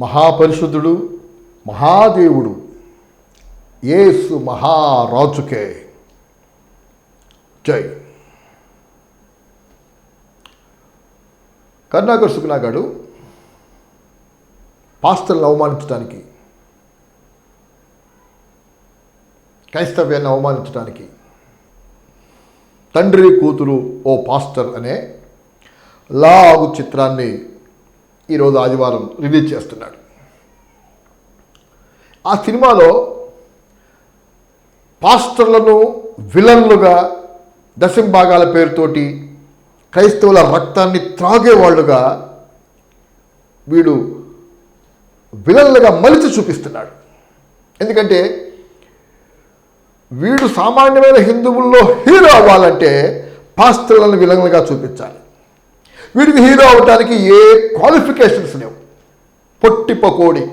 మహాపరిశుద్ధుడు మహాదేవుడు ఏసు మహారాజుకే. జై. కరుణాకర్ సుకునాగాడు పాస్టర్లను అవమానించడానికి క్రైస్తవ్యాన్ని అవమానించడానికి తండ్రి కూతురు ఓ పాస్టర్ అనే లాగు చిత్రాన్ని ఈరోజు ఆదివారం రిలీజ్ చేస్తున్నాడు. ఆ సినిమాలో పాస్టర్లను విలన్లుగా దశంభాగాల పేరుతోటి క్రైస్తవుల రక్తాన్ని త్రాగేవాళ్ళుగా వీడు విలన్లుగా మలిచి చూపిస్తున్నాడు. ఎందుకంటే వీడు సామాన్యమైన హిందువుల్లో హీరో అవ్వాలంటే పాస్త్రలను విలన్లుగా చూపించాలి. వీడికి హీరో అవడానికి ఏ క్వాలిఫికేషన్స్ లేవు. పొట్టి పకోడి.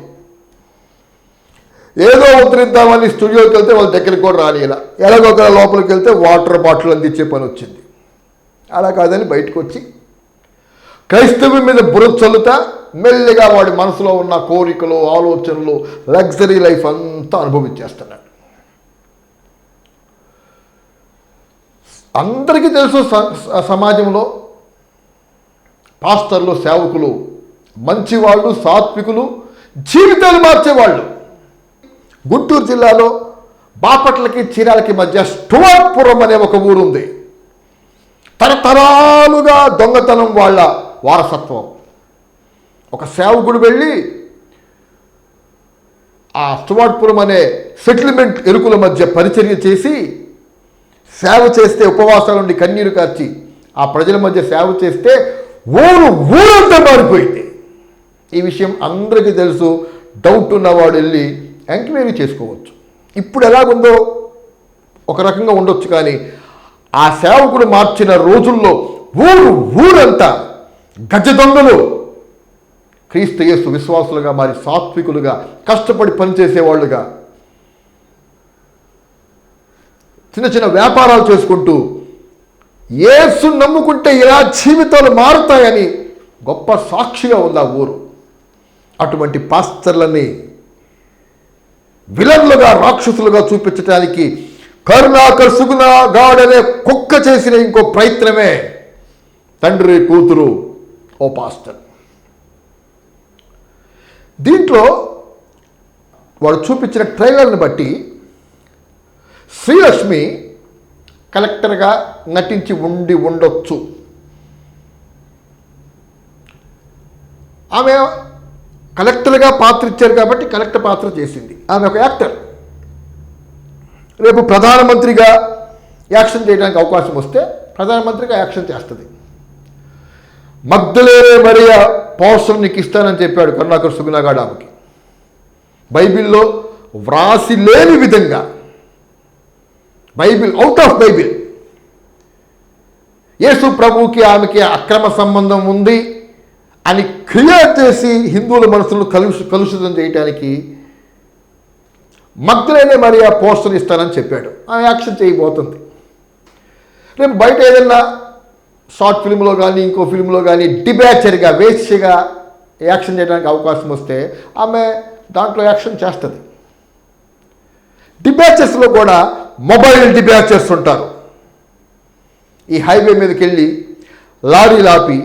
ఏదో ఉద్ధరిద్దామని స్టూడియోకి వెళ్తే వాళ్ళ దగ్గరికి కూడా రానిలా ఎలాగొకలా లోపలికి వెళ్తే వాటర్ బాటిల్ అందించే పని వచ్చింది. అలా కాదని బయటకు వచ్చి క్రైస్తవం మీద బురద చల్లుతా మెల్లిగా వాడి మనసులో ఉన్న కోరికలు ఆలోచనలు లగ్జరీ లైఫ్ అంతా అనుభవించేస్తున్నాడు. అందరికీ తెలుసు సమాజంలో పాస్టర్లు సేవకులు మంచివాళ్ళు సాత్వికులు జీవితాలు మార్చేవాళ్ళు. గుంటూరు జిల్లాలో బాపట్లకి చీరాలకి మధ్య స్టువర్పురం అనే ఒక ఊరుంది. తరతరాలుగా దొంగతనం వాళ్ళ వారసత్వం. ఒక సేవకుడు వెళ్ళి ఆ స్టువర్పురం అనే సెటిల్మెంట్ ఎరుకుల మధ్య పరిచర్య చేసి సేవ చేస్తే ఉపవాసాల నుండి కన్నీరు కార్చి ఆ ప్రజల మధ్య సేవ చేస్తే ఊరు ఊరంతా మారిపోయింది. ఈ విషయం అందరికీ తెలుసు. డౌట్ ఉన్నవాడు వెళ్ళి ఎంక్వైరీ చేసుకోవచ్చు. ఇప్పుడు ఎలాగుందో ఒక రకంగా ఉండొచ్చు కానీ ఆ సేవకుడు మార్చిన రోజుల్లో ఊరు ఊరంతా గజ దొంగలు క్రీస్తు యేసు విశ్వాసులుగా మారి సాత్వికులుగా కష్టపడి పనిచేసేవాళ్ళుగా చిన్న చిన్న వ్యాపారాలు చేసుకుంటూ యేసు నమ్ముకుంటే ఇలా జీవితాలు మారుతాయని గొప్ప సాక్షిగా ఉంది ఆ ఊరు. అటువంటి పాస్టర్లని విలన్లుగా రాక్షసులుగా చూపించడానికి కరుణాకర్ సుగుణ గాడనే కుక్క చేసిన ఇంకో ప్రయత్నమే తండ్రి కూతురు ఓ పాస్టర్. దీంట్లో వాడు చూపించిన ట్రైలర్ని బట్టి శ్రీలక్ష్మి కలెక్టర్గా నటించి ఉండి ఉండొచ్చు. ఆమె కలెక్టర్గా పాత్ర ఇచ్చారు కాబట్టి కలెక్టర్ పాత్ర చేసింది. ఆమె ఒక యాక్టర్. రేపు ప్రధానమంత్రిగా యాక్షన్ చేయడానికి అవకాశం వస్తే ప్రధానమంత్రిగా యాక్షన్ చేస్తుంది. మగ్ధులే మరియా పౌరుషం నీకు ఇస్తానని చెప్పాడు కరుణాకర్ సుగుణగాడు ఆమెకి. బైబిల్లో వ్రాసి లేని విధంగా Bible out of Bible. Yesu ప్రభువుకి ఆమెకి అక్రమ సంబంధం ఉంది అని క్లియర్ చేసి హిందువుల మనసులను కలుషి కలుషితం చేయటానికి మగ్ధులైన మరి ఆ పోస్టర్ ఇస్తానని చెప్పాడు. ఆమె యాక్షన్ చేయబోతుంది. రేపు బయట ఏదైనా షార్ట్ ఫిల్మ్లో కానీ ఇంకో ఫిల్మ్లో కానీ డిబ్యాచర్గా వేస్యగా యాక్షన్ చేయడానికి అవకాశం వస్తే ఆమె దాంట్లో యాక్షన్ చేస్తుంది. డిబ్యాచర్స్లో కూడా మొబైల్ డిబ్యాచర్స్ ఉంటారు. ఈ హైవే మీదకి వెళ్ళి లారీ లాపి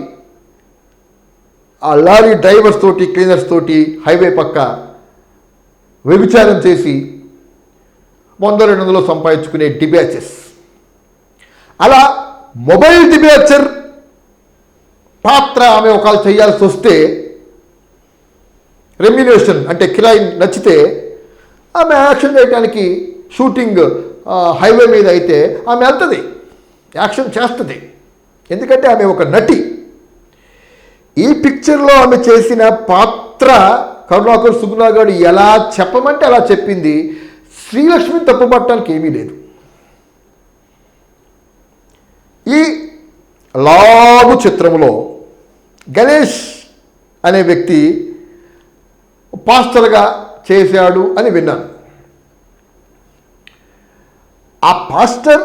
ఆ లారీ డ్రైవర్స్ తోటి క్లీనర్స్ తోటి హైవే పక్క వ్యభిచారం చేసి వంద రెండు వందలు సంపాదించుకునే డిబ్యాచర్స్ అలా మొబైల్ డిబేచర్ పాత్ర ఆమె ఒకవేళ చేయాల్సి వస్తే రెమ్యునేషన్ అంటే కిరాయి నచ్చితే ఆమె యాక్షన్ చేయడానికి షూటింగ్ హైవే మీద అయితే ఆమె వెళ్తుంది యాక్షన్ చేస్తుంది. ఎందుకంటే ఆమె ఒక నటి. ఈ పిక్చర్లో ఆమె చేసిన పాత్ర కరుణాకర్ సుగుణా గారు ఎలా చెప్పమంటే అలా చెప్పింది. శ్రీలక్ష్మి తప్పుపట్టడానికి ఏమీ లేదు. ఈ లాగు చిత్రంలో గణేష్ అనే వ్యక్తి పాస్టర్గా చేశాడు అని విన్నాను. ఆ పాస్టర్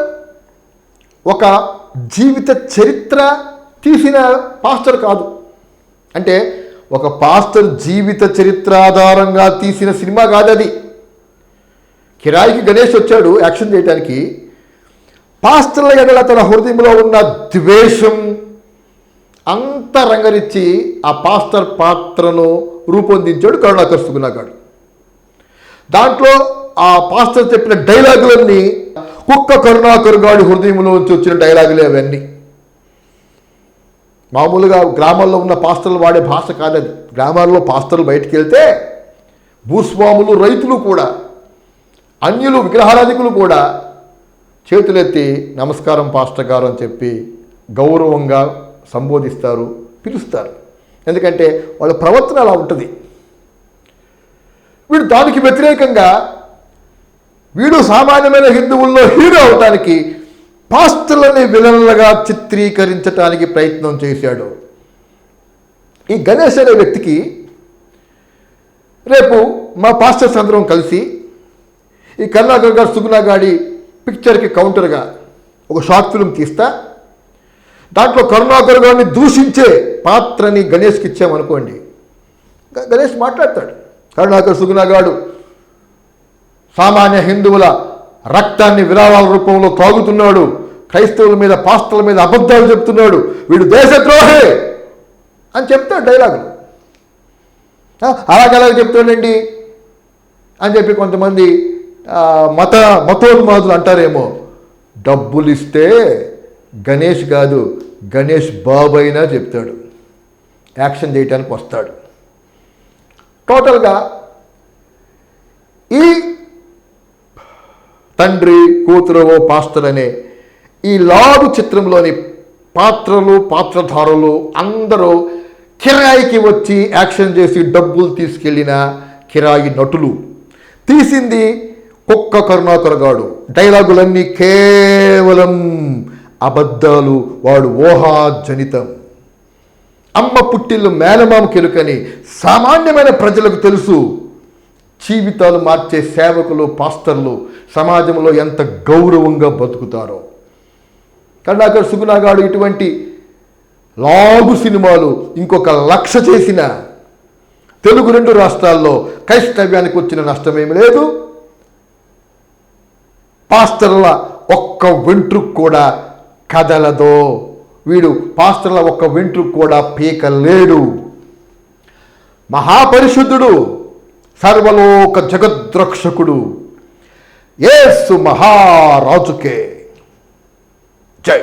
ఒక జీవిత చరిత్ర తీసిన పాస్టర్ కాదు. అంటే ఒక పాస్టర్ జీవిత చరిత్ర ఆధారంగా తీసిన సినిమా కాదు అది. కిరాయికి గణేష్ వచ్చాడు యాక్షన్ చేయడానికి పాస్టర్ల ఎడల తన హృదయంలో ఉన్న ద్వేషం అంత రంగరిచ్చి ఆ పాస్టర్ పాత్రను రూపొందించాడు కరుణాకర్ సుగుణాగాడు దాంట్లో ఆ పాస్టర్ చెప్పిన డైలాగులన్నీ కుక్క కరుణాకర్ గాడి హృదయంలోంచి వచ్చిన డైలాగులే అవన్నీ. మామూలుగా గ్రామాల్లో ఉన్న పాస్టర్లు వాడే భాష కాదది. గ్రామాల్లో పాస్టర్లు బయటికి వెళ్తే భూస్వాములు రైతులు కూడా అన్యులు విగ్రహారాధికులు కూడా చేతులెత్తి నమస్కారం పాస్టర్ గారు అని చెప్పి గౌరవంగా సంబోధిస్తారు పిలుస్తారు. ఎందుకంటే వాళ్ళ ప్రవర్తన అలా ఉంటుంది. వీడు దానికి వ్యతిరేకంగా వీడు సామాన్యమైన హిందువుల్లో హీరో అవటానికి పాస్టర్లని విలన్లుగా చిత్రీకరించడానికి ప్రయత్నం చేశాడు. ఈ గణేష్ అనే వ్యక్తికి రేపు మా పాస్టర్స్ అందరం కలిసి ఈ కరుణాకర్ గారు సుగుణాగాడి పిక్చర్కి కౌంటర్గా ఒక షార్ట్ ఫిల్మ్ తీస్తా. దాంట్లో కరుణాకర్ గారిని దూషించే పాత్రని గణేష్కి ఇచ్చామనుకోండి గణేష్ మాట్లాడతాడు. కరుణాకర్ సుగుణగాడు సామాన్య హిందువుల రక్తాన్ని విరాళాల రూపంలో తాగుతున్నాడు క్రైస్తవుల మీద పాస్తల మీద అబద్ధాలు చెప్తున్నాడు వీడు దేశద్రోహే అని చెప్తాడు డైలాగులు. ఆ, అలాగలాగ చెప్తాడండి అని చెప్పి కొంతమంది మత మతోన్మాదులు అంటారేమో? డబ్బులు ఇస్తే గణేష్ కాదు గణేష్ బాబు అయినా చెప్తాడు. యాక్షన్ చేయటానికి వస్తాడు. టోటల్గా ఈ తండ్రి కూతురు ఓ పాస్టర్ అనే ఈ లాగు చిత్రంలోని పాత్రలు పాత్రధారులు అందరూ కిరాయికి వచ్చి యాక్షన్ చేసి డబ్బులు తీసుకెళ్ళిన కిరాయి నటులు. తీసింది కుక్క కరుణాకర్ గాడు డైలాగులన్నీ కేవలం అబద్ధాలు వాడు ఊహాజనితం. అమ్మ పుట్టిల్లు మేనమామ కెలుకని సామాన్యమైన ప్రజలకు తెలుసు. జీవితాలు మార్చే సేవకులు పాస్టర్లు సమాజంలో ఎంత గౌరవంగా బతుకుతారో. కరుణాకర్ సుగుణాగాడు ఇటువంటి లాగు సినిమాలు ఇంకొక లక్ష చేసిన తెలుగు రెండు రాష్ట్రాల్లో క్రైస్తవ్యానికి వచ్చిన నష్టమేమి లేదు. పాస్టర్ల ఒక్క వెంట్రుకు కూడా కదలదో. వీడు పాస్టర్ల ఒక్క వెంట్రుకు కూడా పీకలేడు. మహాపరిశుద్ధుడు సర్వలోక జగద్రక్షకుడు ఏసు మహారాజుకే. జై.